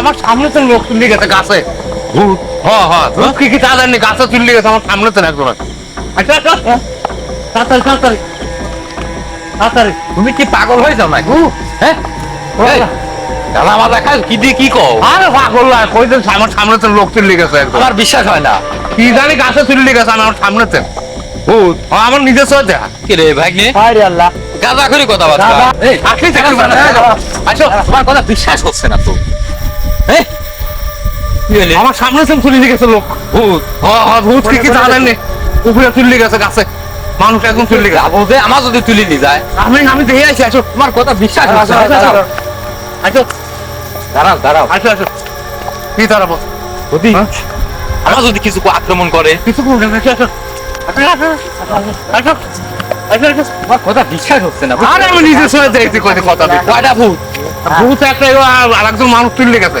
আমার সামনে তো লোক তুলে গেছে গাছে। ভূত। হ্যাঁ হ্যাঁ। ভূত? কি কি তা জানি? গাছে তুলে গেছে আমার সামনে তো একজন। আচ্ছা আচ্ছা তাড়াতাড়ি তাড়াতাড়ি। তাড়াতাড়ি। তুমি কি পাগল হয়ে যাও নাকি? হ্যাঁ? গালা মাথা খাস কি দিয়ে কি কও? আরে পাগল না কই দিন আমার সামনে তো লোক তুলে গেছে একদম আমার বিশ্বাস হয় না। কি জানি গাছে তুলে গেছে আমার সামনে তো। ভূত। আমার আছে কি রে ভাগ্নে? আল্লাহ। গাদা করে কথা বার্তা গাদা। এই আসলে আসো তোমার কথা বিশ্বাস হচ্ছে না তো? আমার সামনে গেছে লোক। ভূত হ্যাঁ হ্যাঁ ভূত কি কি তা জানি উপরে তুলে গেছে। গাছে মানুষ একদম তুলে গেছে আমার যদি তুলে নিয়ে যায়। আমি আমি দেখে আসি আসো। তোমার কথা বিশ্বাস আসো, আসো, দাঁড়াও। দাঁড়াও আসো আসো। কি দাঁড়াবো? যদি হ্যাঁ? আমার যদি কিছু আক্রমণ করে। কিছু করবে আসো আসো। আসো কথা বিশ্বাস হচ্ছে না আরে আমি নিজে শুনে দেখছি কথা কয়টা ভূত? ভূত একটা আর আরেকজন মানুষ তুলে গেছে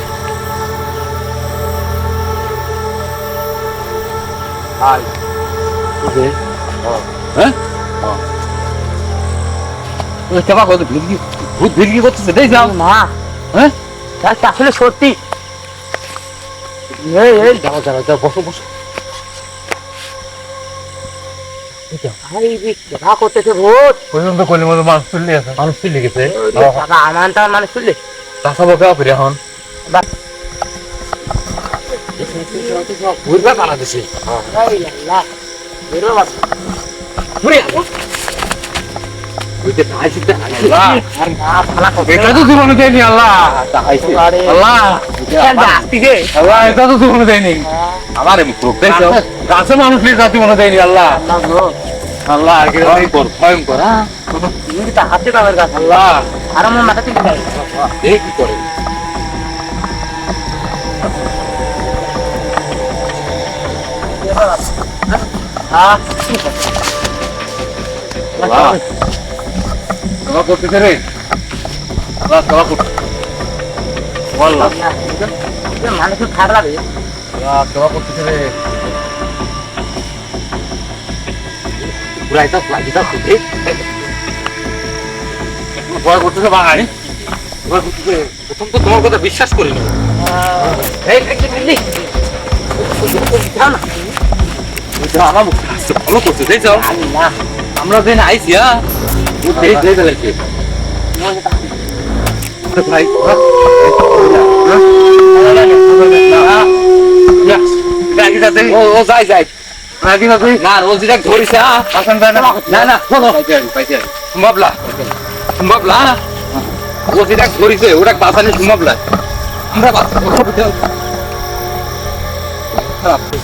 নাই আচ্ছা রাগি যাতে হ্যাঁ ওই কেবা কত? ভিড়ি ভূত ভিড়ি করতেছে? দেখ যাও মা। হ্যাঁ? এটা আসলে সত্যি। এই এই যাও যাও যাও বসো মানুষ তুলে গেছে। ঘুরবে পানা দিছে গাছে মানুষ নিয়ে জীবনে দেয়নি আল্লাহ। আল্লাহ ভয়ঙ্কর ভয়ঙ্কর হ্যাঁ? হাতে আল্লাহ। আর আমার মাথা থেকে কি করে? হ্যাঁ আল্লাহ করতেছে রে খারাপ আল্লাহ দোয়া করতেছে রে ঘুরাইতা লাগিতা খুঁজে ভয় করতেছে। প্রথম তো তোমার কথা বিশ্বাস করিনি এই ওইটা আমার ভালো করছে দেখছ আমরা যেন আইছি হ্যাঁ ভাই ও যাই যাই না রোজ যায় না না না শোনো পাইছে সুমাবলা সুমাবলা ও যেটা ধরিছে ওটা বাঁচানি সুমাবলা আমরা বাঁচাবো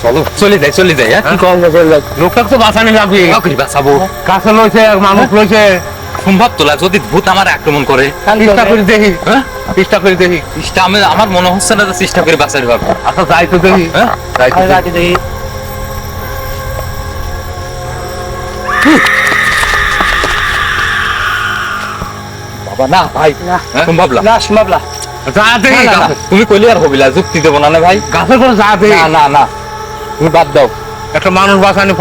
চলো। চলে যাই চলে যাই হ্যাঁ? কি কম লোকটা তো বাঁচানি লাগবে করি বাঁচাবো কাছে লইছে মানুষ লইছে। সম্ভব তোলা যদি ভূত আমার আক্রমণ করে চেষ্টা করে দেখি হ্যাঁ? চেষ্টা করে দেখি। চেষ্টা আমি আমার মনে হচ্ছে না চেষ্টা করে বাঁচাতে পারব আচ্ছা যাই তো দেখি। হ্যাঁ? যাই তো দেখি। বাবা না ভাই না। সম্ভবলা না। যা তুমি কইলে আর হবিলা যুক্তি দেবো না ভাই। পর যা না না তুমি বাদ দাও। একটা মানুষ বাঁচানি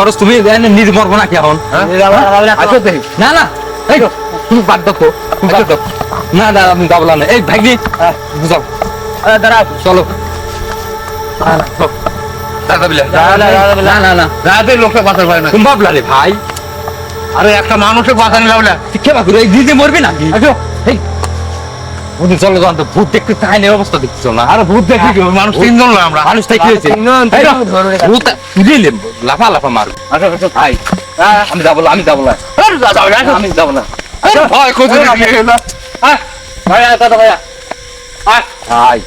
খরচ তুমি নিজে মরবো নাকি এখন? আচ্ছা দেখি না না। এই তুমি বাদ দাও তুমি বাদ দাও। না আমি এই বুঝাও দাঁড়া চলো। দাদা ভাই। আরে একটা মানুষের বাঁচানি লাগলে শিক্ষা বাকুর এই নিজে মরবি নাকি? এই চলো ভূত দেখতে চাই অবস্থা দেখছ না? আরে ভূত দেখি মানুষ তিনজন না আমরা। মানুষ তাই কি হয়েছে তিনজন, এই তিনজন ধরে রেখে- ভূত তুলিলে লাফা লাফা আচ্ছা আচ্ছা ভাই আমি যাব আমি যাব না। আমি যাব না। ভয় করতে ভাইয়া দাদা ভাইয়া ভাই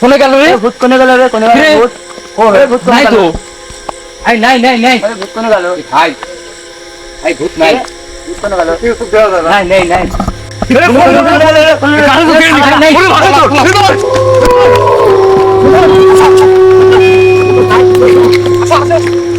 কোনে গেল রে? ভূত কোনে গেল রে? কোনে গেল? ভূত। ও রে ভূত নাই তো। আই নাই নাই নাই। ভূত কোনে গেল? ভাই ভাই ভূত নাই। ভূত কোনে গেল? নাই নাই নাই। Fuck!